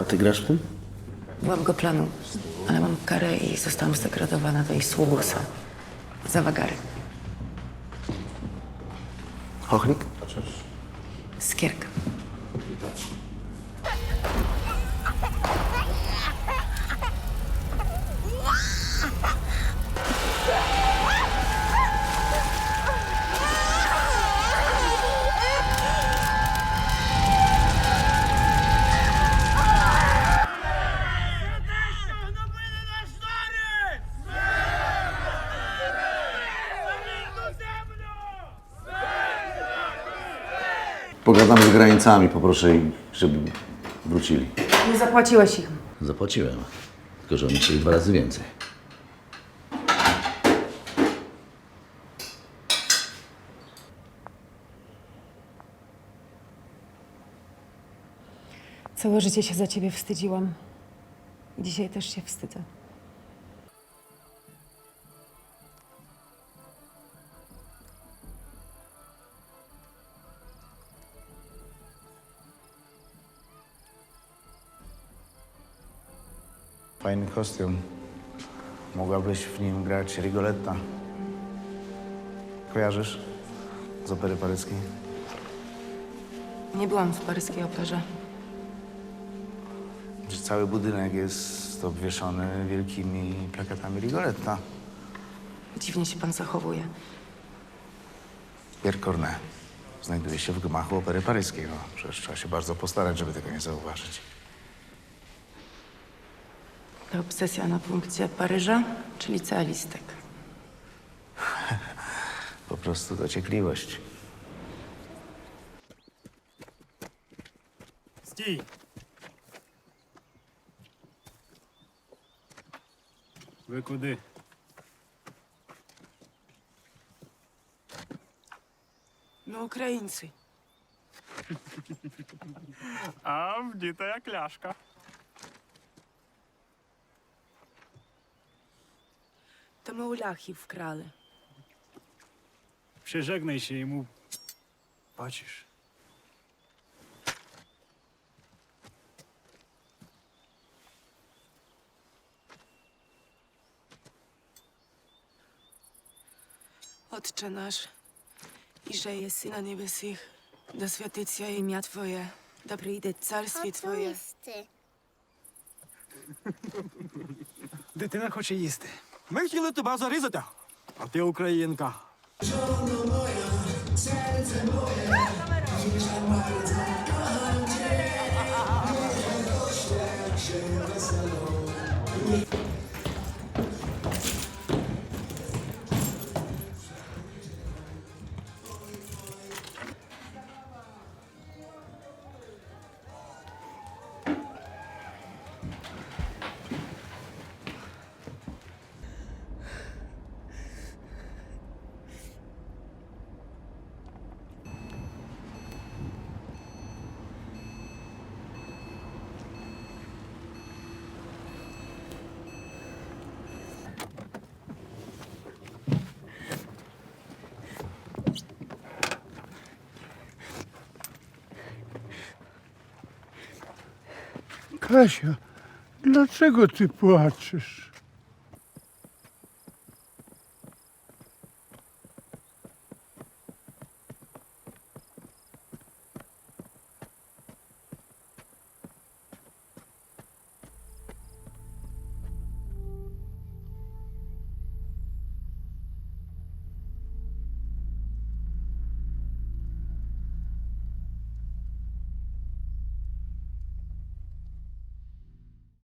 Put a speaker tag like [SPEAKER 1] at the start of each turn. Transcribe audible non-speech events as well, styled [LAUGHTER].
[SPEAKER 1] A ty grasz w tym?
[SPEAKER 2] Byłam go planu, ale mam karę i zostałam zdegradowana do jej sługusa. Za wagary.
[SPEAKER 1] Chochlik?
[SPEAKER 2] Skierka.
[SPEAKER 1] Pogadam z granicami, poproszę ich, żeby wrócili.
[SPEAKER 2] Nie zapłaciłeś ich.
[SPEAKER 1] Zapłaciłem, tylko że oni chcieli dwa razy więcej.
[SPEAKER 2] Całe życie się za ciebie wstydziłam. Dzisiaj też się wstydzę.
[SPEAKER 3] Fajny kostium. Mogłabyś w nim grać Rigoletta. Kojarzysz? Z opery paryskiej?
[SPEAKER 2] Nie byłam w paryskiej operze.
[SPEAKER 3] Że cały budynek jest obwieszony wielkimi plakatami Rigoletta.
[SPEAKER 2] Dziwnie się pan zachowuje.
[SPEAKER 3] Pierre Cornet znajduje się w gmachu opery paryskiej. No, przecież trzeba się bardzo postarać, żeby tego nie zauważyć.
[SPEAKER 2] To obsesja na punkcie Paryża czy licealistek? [LAUGHS]
[SPEAKER 3] Po prostu dociekliwość.
[SPEAKER 4] Стій. Ви куди?
[SPEAKER 2] No, Ukraińcy.
[SPEAKER 4] А вдіта як ляшка.
[SPEAKER 2] To my u Lachii wkrali.
[SPEAKER 4] Прижегнайся йому. Бачиш.
[SPEAKER 5] Отче наш, иже еси на небесих, да святиться имя Твое, да прийде царствие Твоє.
[SPEAKER 6] їсти.
[SPEAKER 4] Дитина хоче їсти. Ми хотіли тебе зарізати, а ти українка.
[SPEAKER 7] Kasia, dlaczego ty płaczesz?